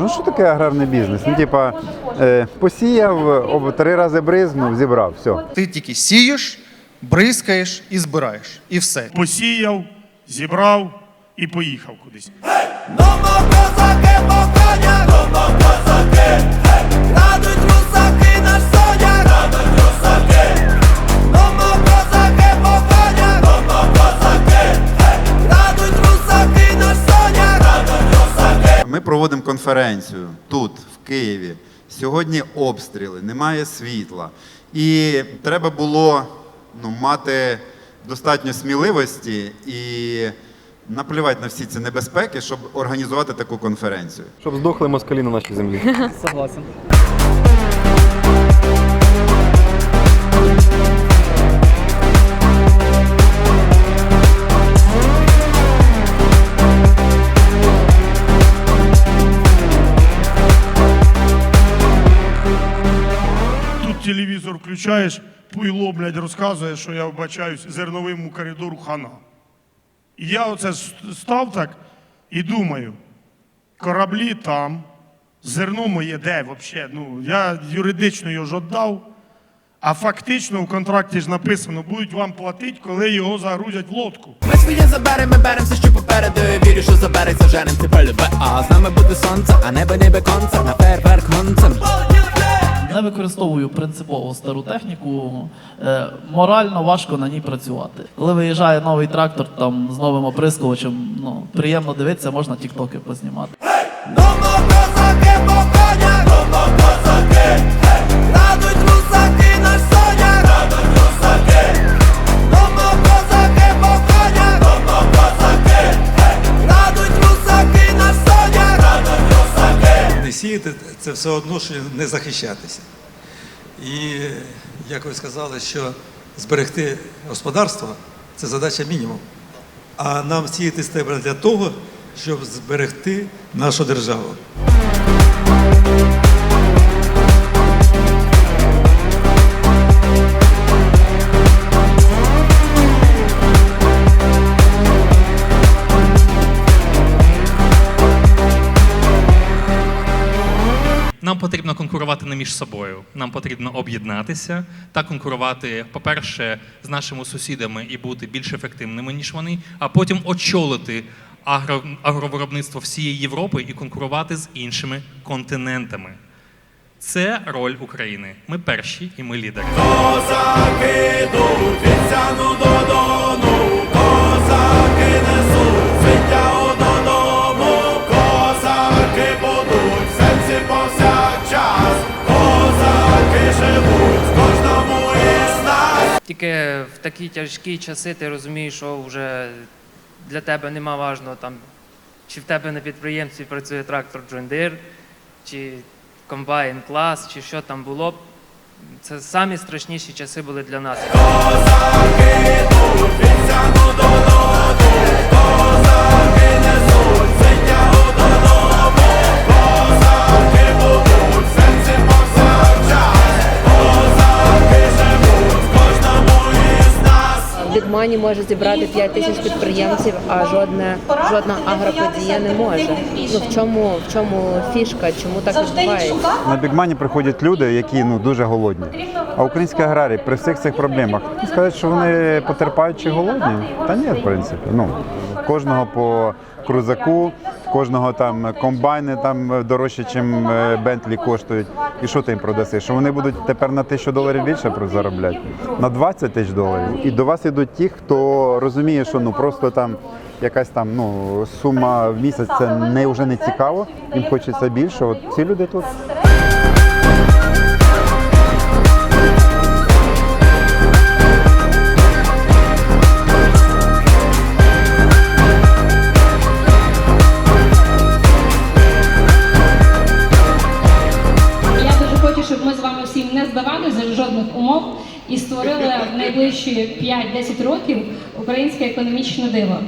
Ну що таке аграрний бізнес? Ну, типа, е, посіяв, об три рази бризнув, зібрав, все. Ти тільки сієш, бризкаєш і збираєш. І все. посіяв, зібрав і поїхав кудись. Дома Ми проводимо конференцію тут, в Києві. Сьогодні обстріли, немає світла. І треба було ну, мати достатньо сміливості і наплівати на всі ці небезпеки, щоб організувати таку конференцію. Щоб здохли москалі на нашій землі. Согласен. Тут телевізор включаєш, пуйло, блядь, розказує, що я вбачаюсь зерновому коридору хана. І я оце став так і думаю, кораблі там, зерно моє де взагалі? Ну, я юридично його ж віддав, а фактично в контракті ж написано, будуть вам платити, коли його загрузять в лодку. Ми своє заберем, ми берем все, що попереду Я Вірю, що забереться, женем це полюбе А з нами буде сонце, а небо ніби концерт На Не використовую принципово стару техніку. Е, морально важко на ній працювати. Коли виїжджає новий трактор там з новим оприскувачем, ну приємно дивитися, можна тіктоки познімати. Сіяти це все одно, що не захищатися. І як ви сказали, що зберегти господарство це задача мінімум. А нам сіяти треба для того, щоб зберегти нашу державу. Потрібно конкурувати не між собою. Нам потрібно об'єднатися та конкурувати, по-перше, з нашими сусідами і бути більш ефективними, ніж вони, а потім очолити агро, агровиробництво всієї Європи і конкурувати з іншими континентами. Це роль України. Ми перші і ми лідери. Тільки в такі тяжкі часи ти розумієш, що вже для тебе нема важного там, чи в тебе на підприємстві працює трактор Deere, чи комбайн клас, чи що там було. Це самі страшніші часи були для нас. Бігмані може зібрати 5 тисяч підприємців, а жодне жодна агроподія не може. Ну в чому в чому фішка? Чому так відбувається? На бігмані приходять люди, які ну дуже голодні. А українські аграрії при всіх цих проблемах сказати, що вони потерпають чи голодні? Та ні, в принципі. Ну кожного по крузаку, кожного там комбайни там дорожче, ніж Бентлі коштують. І що ти їм продаси? Що вони будуть тепер на тисячу доларів більше заробляти? На 20 тисяч доларів. І до вас йдуть ті, хто розуміє, що ну просто там якась там ну сума в місяць це не вже не цікаво. Їм хочеться більше. От ці люди тут. Щоб ми з вами всім не здавалися за жодних умов і створили в найближчі 5-10 років українське економічне диво.